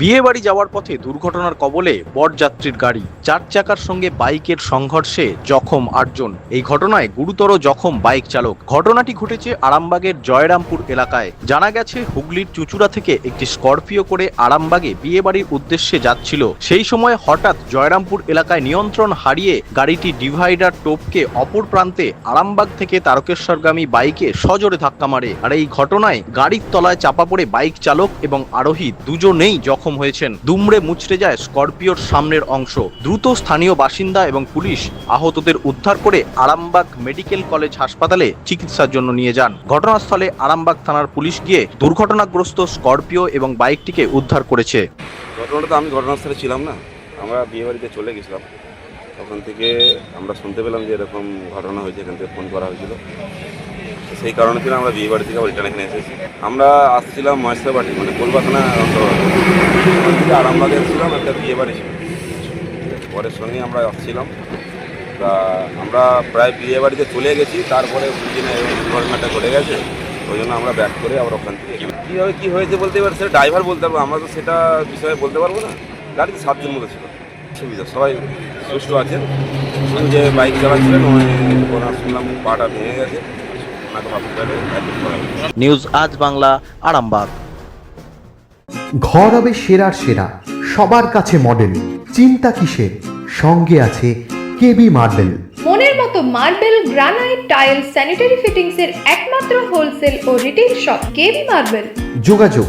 বিয়ে বাড়ি যাওয়ার পথে দুর্ঘটনার কবলে বরযাত্রীর গাড়ি, চার চাকার সঙ্গে বাইকের সংঘর্ষে জখম আটজন। এই ঘটনায় গুরুতর জখম বাইক চালক। ঘটনাটি ঘটেছে আরামবাগের জয়রামপুর এলাকায়। জানা গেছে, হুগলির চুচুড়া থেকে একটি স্করপিও করে আরামবাগে বিয়ে বাড়ির উদ্দেশ্যে যাচ্ছিল। সেই সময় হঠাৎ জয়রামপুর এলাকায় নিয়ন্ত্রণ হারিয়ে গাড়িটি ডিভাইডার টোপকে অপর প্রান্তে আরামবাগ থেকে তারকেশ্বরগামী বাইকে সজোরে ধাক্কা মারে। আর এই ঘটনায় গাড়ির তলায় চাপা পড়ে বাইক চালক এবং আরোহী দুজনেই জখম হয়েছেন। দুমড়ে মুচড়ে যায় স্করপিওর সামনের অংশ। দ্রুত স্থানীয় বাসিন্দা এবং পুলিশ আহতদের উদ্ধার করে আরামবাগ মেডিকেল কলেজ হাসপাতালে চিকিৎসার জন্য নিয়ে যান। ঘটনাস্থলে আরামবাগ থানার পুলিশ গিয়ে দুর্ঘটনাগ্রস্ত স্করপিও এবং বাইকটিকে উদ্ধার করেছে। ঘটনাটা তো আমি ঘটনাস্থলে ছিলাম না। আমরা বিয়েবাড়িতে চলে গেছিলাম। তখন থেকে আমরা শুনতে পেলাম যে এরকম ঘটনা হয়েছে, এখান থেকে ফোন করা হয়েছিল। সেই কারণে ছিল আমরা বিয়ে বাড়ি থেকে রিটার্ন এখানে এসেছি। আমরা আসছিলাম মহেশাবাড়ি মানে কলকাতা ওখান থেকে আরামবাগে এসেছিলাম, একটা বিয়ে বাড়ি ছিল। পরের সঙ্গে আমরা আসছিলাম। তা আমরা প্রায় বিয়ে বাড়িতে চলে গেছি, তারপরে বুঝি না দুর্ঘটনাটা ঘটে গেছে। ওই জন্য আমরা ব্যাক করে আবার ওখান থেকে কীভাবে কী হয়েছে বলতে পারব সেটা ড্রাইভার বলতে পারব আমরা তো সেটা বিষয়ে বলতে পারব না। গাড়িতে সাতজন মতো ছিল। সুবিধা সবাই সুস্থ আছেন শুধু যে বাইক চালাচ্ছিলেন ওই ওনার শুনলাম পাটা ভেঙে গেছে। নিউজ আজ বাংলা আরামবাগ। ঘর হবে সেরার সেরা সবার কাছে মডেল চিন্তা কিসের? সঙ্গে আছে কেবি মার্বেল মনের মতো marble granite tile sanitary fittings এর একমাত্র হোলসেল ও রিটেল শপ কেবি মার্বেল যোগাযোগ